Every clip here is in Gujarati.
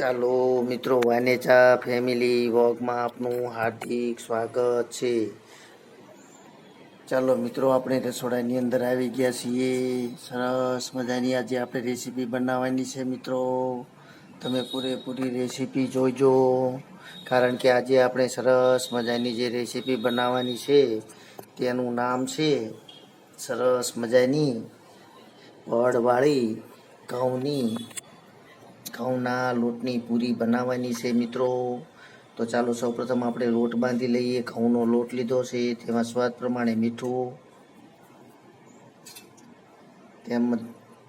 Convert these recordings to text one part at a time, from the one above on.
ચાલો મિત્રો વાનેચા ફેમિલી વોગમાં આપનું હાર્દિક સ્વાગત છે. ચાલો મિત્રો, આપણે રસોડાની અંદર આવી ગયા છીએ. સરસ મજાની આજે આપણે રેસીપી બનાવવાની છે મિત્રો. તમે પૂરેપૂરી રેસીપી જોઈજો કારણ કે આજે આપણે સરસ મજાની જે રેસીપી બનાવવાની છે, તેનું નામ છે સરસ મજાની વડવાળી ઘઉંની ઘઉંના લોટની પૂરી બનાવવાની છે મિત્રો. તો ચાલો સૌપ્રથમ આપણે લોટ બાંધી લઈએ. ઘઉંનો લોટ લીધો છે, તેમાં સ્વાદ પ્રમાણે મીઠું તેમજ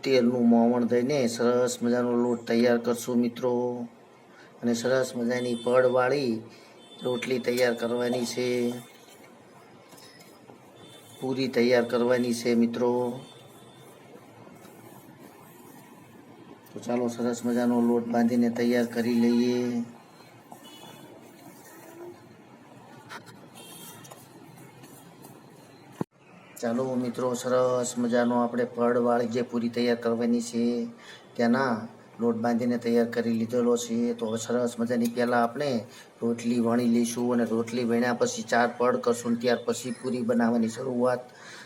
તેલનું મોવણ દઈને સરસ મજાનો લોટ તૈયાર કરશું મિત્રો. અને સરસ મજાની પડવાળી રોટલી તૈયાર કરવાની છે. પૂરી તૈયાર કરવાની છે મિત્રો. તો ચાલો સરસ મજાનો લોટ બાંધીને તૈયાર કરી લઈએ. ચાલો મિત્રો, સરસ મજાનો આપણે પડવાળી જે પૂરી તૈયાર કરવાની છે તેના લોટ બાંધીને તૈયાર કરી લીધેલો છે. તો સરસ મજાની પહેલાં આપણે રોટલી વણી લઈશું અને રોટલી વણ્યા પછી ચાર પડ કરશું ત્યાર પછી પૂરી બનાવવાની શરૂઆત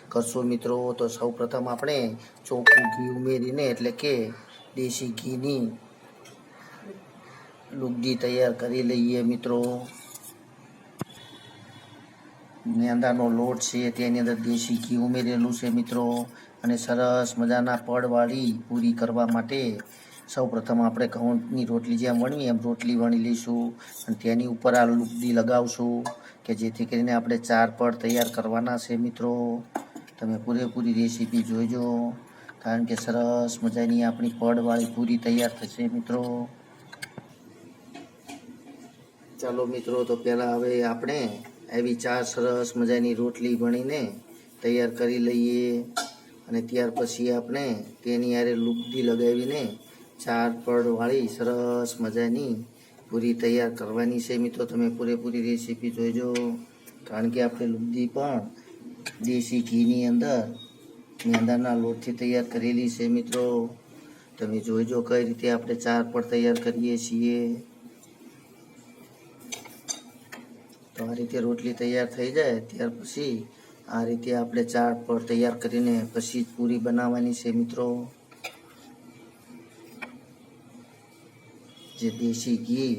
કરશું મિત્રો. તો સૌ પ્રથમ આપણે ચોખ્ખું ઘી ઉમેરીને એટલે કે દેશી ઘીની લુગદી તૈયાર કરી લઈએ મિત્રો. મેંદાનો લોટ છે, તેની અંદર દેશી ઘી ઉમેરેલું છે મિત્રો. અને સરસ મજાના પડવાળી પૂરી કરવા માટે સૌ પ્રથમ આપણે ઘઉંની રોટલી જેમ વણવી એમ રોટલી વણી લઈશું. અને તેની ઉપર આ લુગદી લગાવશું કે જેથી કરીને આપણે ચાર પડ તૈયાર કરવાના છે મિત્રો. તમે પૂરેપૂરી રેસીપી જોઈજો. કારણ કે સરસ મજાની આપણી પડવાળી પૂરી તૈયાર થશે, મિત્રો. ચાલો, મિત્રો, તો પહેલાં હવે આપણે આવી ચાર સરસ મજાની રોટલી ભણીને તૈયાર કરી લઈએ. અને ત્યાર પછી આપણે તેની હારે લુગદી લગાવીને ચાર પડવાળી સરસ મજાની પૂરી તૈયાર કરવાની છે. મિત્રો, તમે પૂરેપૂરી રેસીપી જોઈજો. કારણ કે આપણે લુગદી પણ દેશી ઘીની અંદર મેંદાના લોટથી તૈયાર કરેલી છે મિત્રો. તમે જોઈજો કઈ રીતે આપણે ચાર પડ તૈયાર કરીએ છીએ. તો આ રીતે રોટલી તૈયાર થઈ જાય ત્યાર પછી આ રીતે આપણે ચાર પડ તૈયાર કરીને પછી પૂરી બનાવવાની છે મિત્રો. જે દેશી ઘી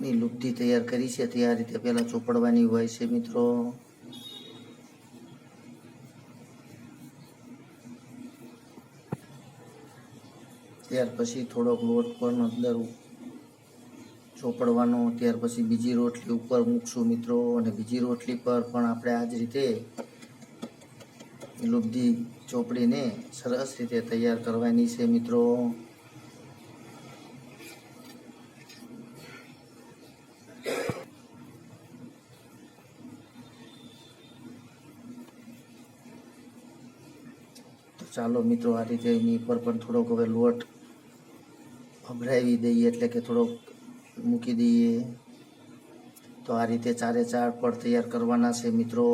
ની લુપ્તી તૈયાર કરી છે તે આ રીતે પહેલાં ચોપડવાની હોય છે મિત્રો. ત્યાર પછી થોડોક લોટ પણ અંદર ચોપડવાનો, ત્યાર પછી બીજી રોટલી ઉપર મૂકશું મિત્રો, અને બીજી રોટલી પર પણ આપણે આ જ રીતે લુબ્ધી ચોપડીને સરસ રીતે તૈયાર કરવાની છે મિત્રો. ચાલો મિત્રો, આ રીતે એની ઉપર પણ થોડોક હવે લોટ ભભરાવી દઈએ એટલે કે થોડોક મૂકી દઈએ. તો આ રીતે ચારે ચાર પડ તૈયાર કરવાના છે મિત્રો.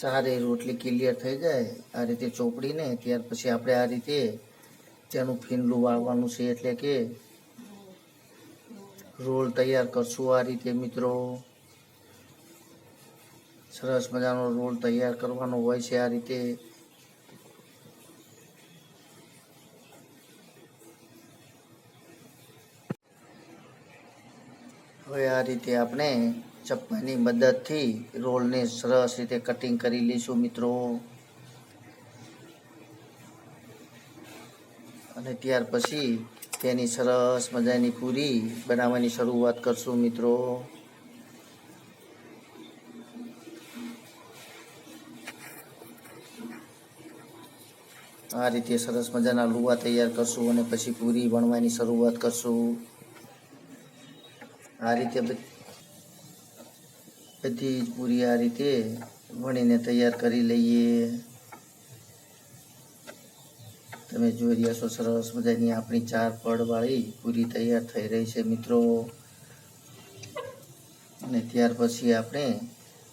ચારે રોટલી ક્લિયર થઈ જાય, આ રીતે ચોપડીને ત્યાર પછી આપણે આ રીતે તેનું ફીંડલું વાળવાનું છે એટલે કે રોલ તૈયાર કરશું આ રીતે મિત્રો. સરસ મજાનો રોલ તૈયાર કરવાનો હોય છે આ રીતે. હવે આ રીતે આપણે ચપ્પાની મદદથી રોલને સરસ રીતે કટિંગ કરી લઈશું મિત્રો. અને ત્યાર પછી તેની સરસ મજાની પૂરી બનાવવાની શરૂઆત કરશું મિત્રો. આ રીતે સરસ મજાના લુવા તૈયાર કરશું અને પછી પૂરી વણવાની શરૂઆત કરશું. આ રીતે બધી જ પૂરી આ રીતે વણીને તૈયાર કરી લઈએ. તમે જોઈ રહ્યા છો સરસ મજાની આપણી ચાર પડવાળી પૂરી તૈયાર થઈ રહી છે મિત્રો. અને ત્યાર પછી આપણે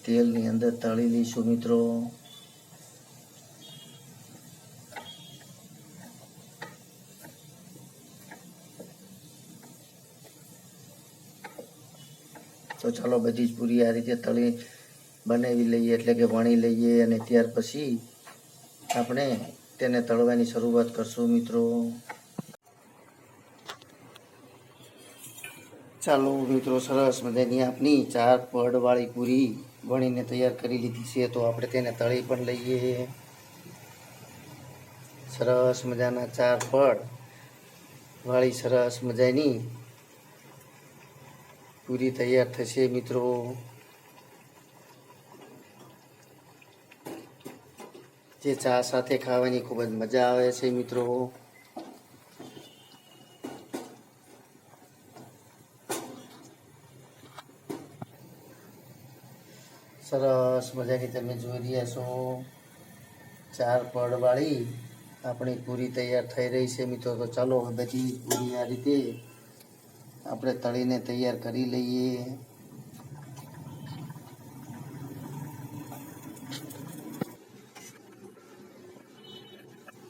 તેલની અંદર તળી લઈશું મિત્રો. ચાલો બધી જ પૂરી આ રીતે તળી બનાવી લઈએ, એટલે કે વણી લઈએ અને ત્યાર પછી આપણે તેને તળવાની શરૂઆત કરશું મિત્રો. ચાલો મિત્રો, સરસ મજાની આપની ચાર પડવાળી પૂરી વણીને તૈયાર કરી લીધી છે, તો આપણે તેને તળી પણ લઈએ. સરસ મજાના ચાર પડ વાળી સરસ મજાની પૂરી તૈયાર થશે, મિત્રો. જે ચા સાથે ખાવાની ખૂબ જ મજા આવે છે, મિત્રો. સરસ મજાની તમે જોઈ રહ્યા છો. ચાર પડવાળી આપણી પૂરી તૈયાર થઈ રહી છે, મિત્રો. તો ચાલો હવે બધી પૂરી આ રીતે આપણે તળીને તૈયાર કરી લઈએ.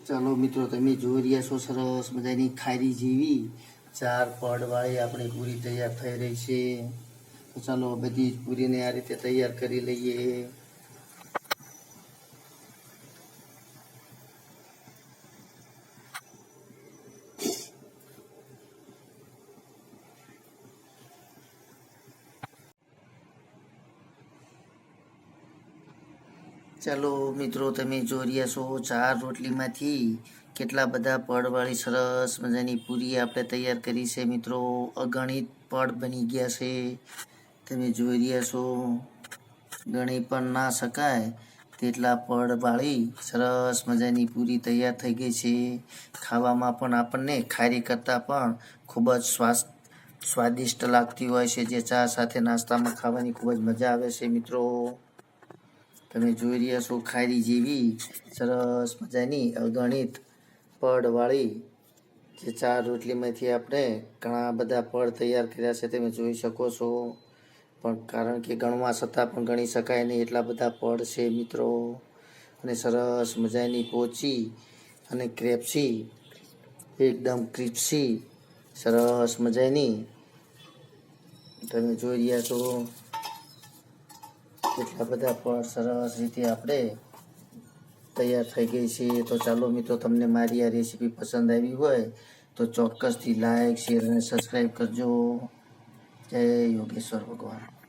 ચાલો મિત્રો, તમે જોઈ રહ્યા છો સરસ મજાની ખારી જેવી ચાર પડવાળી આપણી પૂરી તૈયાર થઈ રહી છે. તો ચાલો બધી જ પૂરીને આ રીતે તૈયાર કરી લઈએ. ચાલો મિત્રો, તમે જોઈ રહ્યા છો ચાર રોટલીમાંથી કેટલા બધા પડવાળી સરસ મજાની પૂરી આપણે તૈયાર કરી છે મિત્રો. અગણિત પડ બની ગયા છે. તમે જોઈ રહ્યા છો, ગણી પણ ના શકાય તેટલા પડવાળી સરસ મજાની પૂરી તૈયાર થઈ ગઈ છે. ખાવામાં પણ આપણને ખારી કરતાં પણ ખૂબ જ સ્વાસ્થ સ્વાદિષ્ટ લાગતી હોય છે. જે ચા સાથે નાસ્તામાં ખાવાની ખૂબ જ મજા આવે છે મિત્રો. તમે જોઈ રહ્યા છો ખારી જેવી સરસ મજાની અગણિત પડવાળી જે ચાર રોટલીમાંથી આપણે ઘણા બધા પડ તૈયાર કર્યા છે તમે જોઈ શકો છો. પણ કારણ કે ગણવા છતાં પણ ગણી શકાય નહીં એટલા બધા પડ છે મિત્રો. અને સરસ મજાની પોચી અને ક્રેપ્સી, એકદમ ક્રિપ્સી, સરસ મજાની. તમે જોઈ રહ્યા છો કેટલા બધા પણ સરસ રીતે આપણે તૈયાર થઈ ગઈ છે. તો ચાલો મિત્રો, તમને મારી આ રેસીપી પસંદ આવી હોય, તો ચોક્કસથી લાઈક શેર અને સબસ્ક્રાઈબ કરજો. જય યોગેશ્વર ભગવાન.